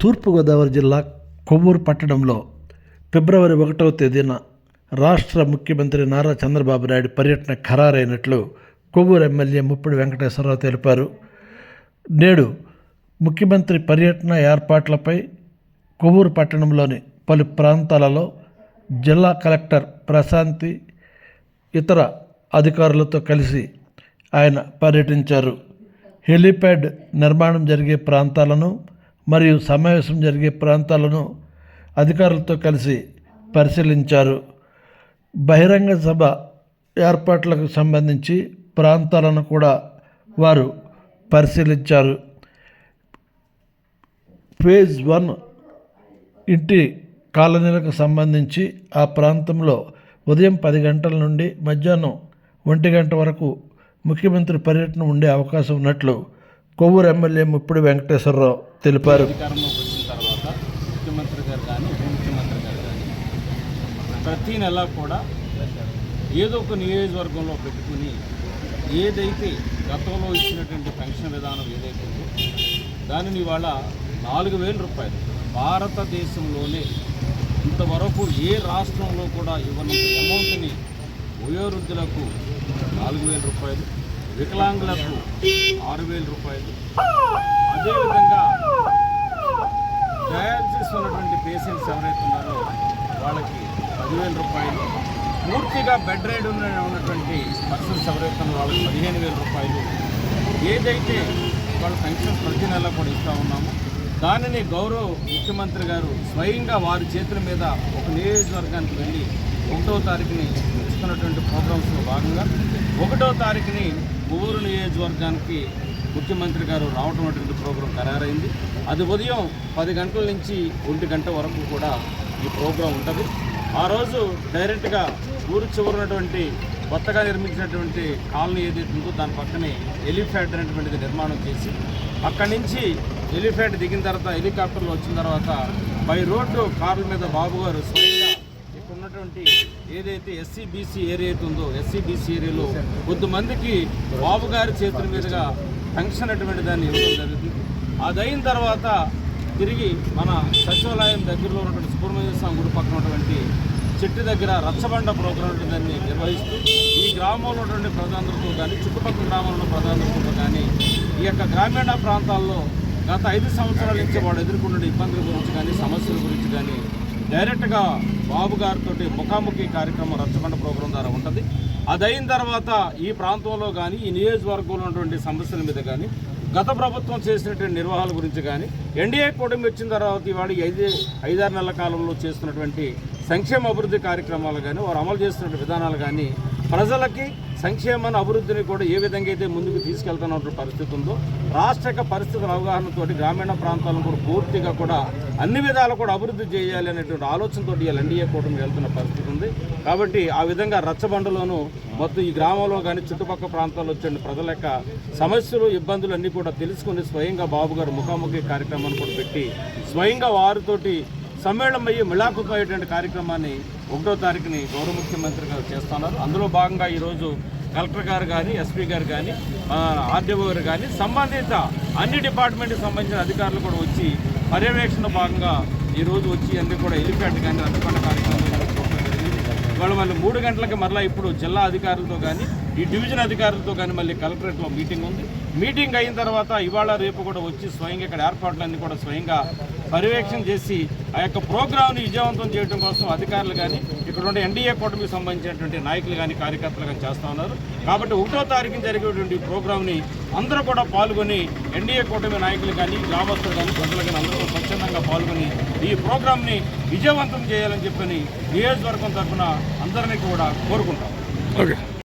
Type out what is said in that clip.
తూర్పుగోదావరి జిల్లా కొవ్వూరు పట్టణంలో ఫిబ్రవరి ఒకటవ తేదీన రాష్ట్ర ముఖ్యమంత్రి నారా చంద్రబాబు నాయుడు పర్యటన ఖరారైనట్లు కొవ్వూరు ఎమ్మెల్యే ముప్పిడి వెంకటేశ్వరరావు తెలిపారు. నేడు ముఖ్యమంత్రి పర్యటన ఏర్పాట్లపై కొవ్వూరు పట్టణంలోని పలు ప్రాంతాలలో జిల్లా కలెక్టర్ ప్రశాంతి ఇతర అధికారులతో కలిసి ఆయన పర్యటించారు. హెలీప్యాడ్ నిర్మాణం జరిగే ప్రాంతాలను మరియు సమావేశం జరిగే ప్రాంతాలను అధికారులతో కలిసి పరిశీలించారు. బహిరంగ సభ ఏర్పాట్లకు సంబంధించి ప్రాంతాలను కూడా వారు పరిశీలించారు. ఫేజ్ వన్ ఇంటి కాలనీలకు సంబంధించి ఆ ప్రాంతంలో ఉదయం పది గంటల నుండి మధ్యాహ్నం ఒంటి గంట వరకు ముఖ్యమంత్రి పర్యటన ఉండే అవకాశం ఉన్నట్లు కొవ్వూరు ఎమ్మెల్యే ముప్పిడి వెంకటేశ్వరరావు తెలిపారు. అధికారంలోకి వచ్చిన తర్వాత ముఖ్యమంత్రి గారు కానీ ఉప ముఖ్యమంత్రి గారు కానీ ప్రతి నెల కూడా ఏదో ఒక నియోజకవర్గంలో పెట్టుకుని ఏదైతే గతంలో ఇచ్చినటువంటి పెన్షన్ విధానం ఏదైతే ఉందో దానిని ఇవాళ నాలుగు వేల రూపాయలు భారతదేశంలోనే ఇంతవరకు ఏ రాష్ట్రంలో కూడా ఇవ్వని అమౌంట్ని వయోవృద్ధులకు నాలుగు వేల రూపాయలు వికలాంగులకు ఆరు వేల రూపాయలు. అదేవిధంగా డయాలసిస్ ఉన్నటువంటి పేషెంట్స్ ఎవరైతే ఉన్నారో వాళ్ళకి పదివేల రూపాయలు. పూర్తిగా బెడ్ రైడ్ ఉన్నటువంటి పర్సన్స్ ఎవరైతే ఉన్నారో వాళ్ళకి పదిహేను వేల రూపాయలు. ఏదైతే వాళ్ళ పెన్షన్స్ ప్రతి నెల కూడా ఇస్తూ ఉన్నామో దానిని గౌరవ ముఖ్యమంత్రి గారు స్వయంగా వారి చేతుల మీద ఒక నియోజకవర్గానికి వెళ్ళి ఒకటో తారీఖుని ఇస్తున్నటువంటి ప్రోగ్రామ్స్లో భాగంగా ఒకటో తారీఖుని ఊరు నియోజకవర్గానికి ముఖ్యమంత్రి గారు రావటం అటువంటి ప్రోగ్రాం ఖరారైంది. అది ఉదయం పది గంటల నుంచి ఒంటి గంట వరకు కూడా ఈ ప్రోగ్రాం ఉంటుంది. ఆ రోజు డైరెక్ట్గా ఊరు చివరినటువంటి కొత్తగా నిర్మించినటువంటి కాలనీ ఏదైతే ఉందో దాని పక్కనే ఎలిఫ్యాడ్ అనేటువంటిది నిర్మాణం చేసి అక్కడి నుంచి ఎలిఫ్యాడ్ దిగిన తర్వాత హెలికాప్టర్లు వచ్చిన తర్వాత బై రోడ్డు కార్ల మీద బాబు గారు స్వయంగా ఇక్కడ ఉన్నటువంటి ఏదైతే ఎస్సీబీసీ ఏరియా అయితే ఉందో ఎస్సీబీసీ ఏరియాలో కొద్దిమందికి బాబు గారి చేతుల మీదుగా పెన్షన్ అటువంటి దాన్ని ఇవ్వడం జరుగుతుంది. అది అయిన తర్వాత తిరిగి మన సచివాలయం దగ్గరలో ఉన్నటువంటి సుబ్రహ్మణ్య స్వామి గుడి పక్కన ఉన్నటువంటి చెట్టు దగ్గర రచ్చబండ ప్రోగ్రాం దాన్ని నిర్వహిస్తూ ఈ గ్రామంలో ఉన్నటువంటి ప్రజలందరితో కానీ చుట్టుపక్కల గ్రామంలో ఉన్న ప్రజలందరితో కానీ ఈ యొక్క గ్రామీణ ప్రాంతాల్లో గత ఐదు సంవత్సరాల నుంచి వాళ్ళు ఎదుర్కొన్న ఇబ్బందుల గురించి కానీ సమస్యల గురించి కానీ డైరెక్ట్గా బాబు గారితో ముఖాముఖి కార్యక్రమం రచ్చబండ ప్రోగ్రాం ద్వారా ఉంటుంది. అది అయిన తర్వాత ఈ ప్రాంతంలో కానీ ఈ నియోజకవర్గంలో ఉన్నటువంటి సమస్యల మీద కానీ గత ప్రభుత్వం చేసినటువంటి నిర్వహణ గురించి కానీ ఎన్డీఏ కూటమి వచ్చిన తర్వాత ఇవాళ ఐదు ఐదారు నెలల కాలంలో చేస్తున్నటువంటి సంక్షేమ అభివృద్ధి కార్యక్రమాలు కానీ వారు అమలు చేస్తున్న విధానాలు కానీ ప్రజలకి సంక్షేమాన్ని అభివృద్ధిని కూడా ఏ విధంగా అయితే ముందుకు తీసుకెళ్తున్నటువంటి పరిస్థితి ఉందో రాష్ట్ర యొక్క పరిస్థితుల అవగాహనతో గ్రామీణ ప్రాంతాలను కూడా పూర్తిగా కూడా అన్ని విధాలు కూడా అభివృద్ధి చేయాలి అనేటువంటి ఆలోచనతో ఇవాళ ఎన్డీఏ కూటమి వెళ్తున్న పరిస్థితి ఉంది. కాబట్టి ఆ విధంగా రచ్చబండలోనూ మొత్తం ఈ గ్రామంలో కానీ చుట్టుపక్కల ప్రాంతాల్లో వచ్చే ప్రజల యొక్క సమస్యలు ఇబ్బందులు అన్నీ కూడా తెలుసుకుని స్వయంగా బాబు గారు ముఖాముఖి కార్యక్రమాన్ని కూడా పెట్టి స్వయంగా వారితోటి సమ్మేళనం మిళాకుపోయేటువంటి కార్యక్రమాన్ని ఒకటో తారీఖుని గౌరవ ముఖ్యమంత్రి గారు చేస్తున్నారు. అందులో భాగంగా ఈరోజు కలెక్టర్ గారు కానీ ఎస్పీ గారు కానీ ఆర్డీఓ గారు కానీ సంబంధిత అన్ని డిపార్ట్మెంట్కి సంబంధించిన అధికారులు కూడా వచ్చి పర్యవేక్షణ భాగంగా ఈరోజు వచ్చి అన్ని కూడా ఎలిఫెంట్ కానీ రచ్చబండ కార్యక్రమం ఇవాళ మళ్ళీ మూడు గంటలకి మరలా ఇప్పుడు జిల్లా అధికారులతో కానీ ఈ డివిజన్ అధికారులతో కానీ మళ్ళీ కలెక్టరేట్లో మీటింగ్ ఉంది. మీటింగ్ అయిన తర్వాత ఇవాళ రేపు కూడా వచ్చి స్వయంగా ఇక్కడ ఏర్పాట్లన్నీ కూడా స్వయంగా పర్యవేక్షణ చేసి ఆ యొక్క ప్రోగ్రామ్ని విజయవంతం చేయడం కోసం అధికారులు కానీ ఇక్కడ ఉండే ఎన్డీఏ కూటమికి సంబంధించినటువంటి నాయకులు కానీ కార్యకర్తలు కానీ చేస్తూ ఉన్నారు. కాబట్టి ఒకటో తారీఖున జరిగేటువంటి ప్రోగ్రామ్ని అందరూ కూడా పాల్గొని ఎన్డీఏ కూటమి నాయకులు కానీ గ్రామస్తులు కానీ ప్రజలు కానీ అందరూ స్వచ్ఛందంగా పాల్గొని ఈ ప్రోగ్రామ్ని విజయవంతం చేయాలని చెప్పని నియోజకవర్గం తరఫున అందరినీ కూడా కోరుకుంటాం. ఓకే.